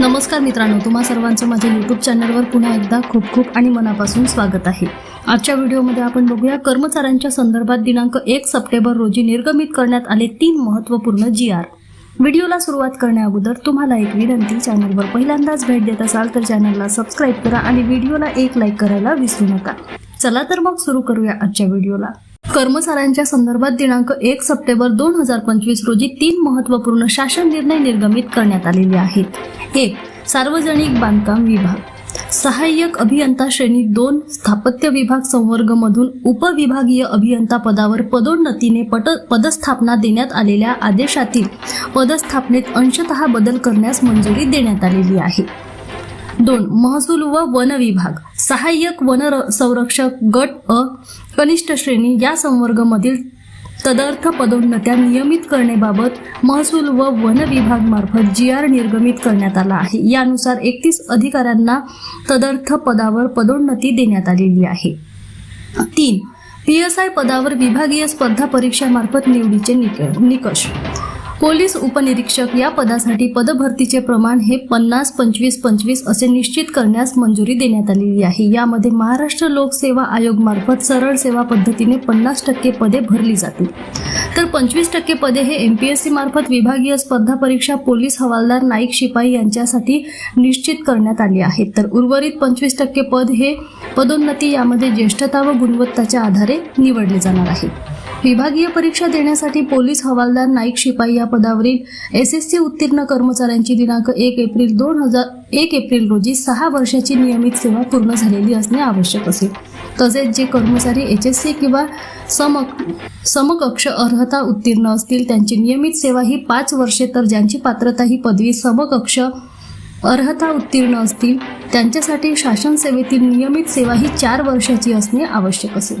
नमस्कार मित्रांनो तुम्हा सर्वांचं माझ्या यूट्यूब चॅनलवर पुन्हा एकदा खूप खूप आणि मनापासून स्वागत आहे. आजच्या व्हिडिओमध्ये आपण बघूया कर्मचाऱ्यांच्या संदर्भात दिनांक एक सप्टेंबर रोजी निर्गमित करण्यात आले तीन महत्त्वपूर्ण जी आर व्हिडिओला सुरुवात करण्याअगोदर तुम्हाला एक विनंती चॅनलवर पहिल्यांदाच भेट देत असाल तर चॅनलला सबस्क्राईब करा आणि व्हिडिओला एक लाईक करायला विसरू नका. चला तर मग सुरू करूया आजच्या व्हिडिओला. कर्मचाऱ्यांच्या संदर्भात दिनांक एक सप्टेंबर दोन हजार पंचवीस रोजी तीन महत्त्वपूर्ण शासन निर्णय निर्गमित करण्यात आलेले आहेत. एक सार्वजनिक बांधकाम विभाग. सहाय्यक अभियंता श्रेणी दोन स्थापत्य विभाग संवर्ग मधून उपविभागीय अभियंता पदावर पदोन्नतीने पट पदस्थापना देण्यात आलेल्या आदेशातील पदस्थापनेत अंशतः बदल करण्यास मंजुरी देण्यात आलेली आहे. दोन महसूल व वन विभाग. सहाय्यक वन र- संरक्षक गट अ कनिष्ठ श्रेणी या संवर्गमधील तदर्थ पदोन्नत्या नियमित करण्याबाबत महसूल व वन विभाग मार्फत जी आर निर्गमित करण्यात आला आहे. यानुसार एकतीस अधिकाऱ्यांना तदर्थ पदावर पदोन्नती देण्यात आलेली आहे. तीन पी एस आय पदावर विभागीय स्पर्धा परीक्षामार्फत निवडीचे निक- निकष. पोलीस उपनिरीक्षक या पदासाठी पदभरतीचे प्रमाण हे पन्नास पंचवीस पंचवीस असे निश्चित करण्यास मंजुरी देण्यात आलेली आहे. यामध्ये महाराष्ट्र लोकसेवा आयोग मार्फत सरळ सेवा पद्धतीने पन्नास टक्के पदे भरली जातील. तर पंचवीस टक्के पदे हे एम पी एस सी मार्फत विभागीय स्पर्धा परीक्षा पोलीस हवालदार नाईक शिपाई यांच्यासाठी निश्चित करण्यात आली आहेत. तर उर्वरित पंचवीस टक्के पद हे पदोन्नती यामध्ये ज्येष्ठता व गुणवत्ताच्या आधारे निवडले जाणार आहे. विभागीय परीक्षा देण्यासाठी पोलीस हवालदार नाईक शिपाई या पदावरील एस एस सी उत्तीर्ण कर्मचाऱ्यांची दिनांक एक एप्रिल दोन हजार एक एप्रिल रोजी सहा वर्षाची नियमित सेवा पूर्ण झालेली असणे आवश्यक असेल तसेच जे कर्मचारी एच एस सी किंवा समक समकक्ष अर्हता उत्तीर्ण असतील त्यांची नियमित सेवा ही पाच वर्षे तर ज्यांची पात्रता ही पदवी समकक्ष अर्हता उत्तीर्ण असतील त्यांच्यासाठी शासन सेवेतील नियमित सेवा ही चार वर्षाची असणे आवश्यक असेल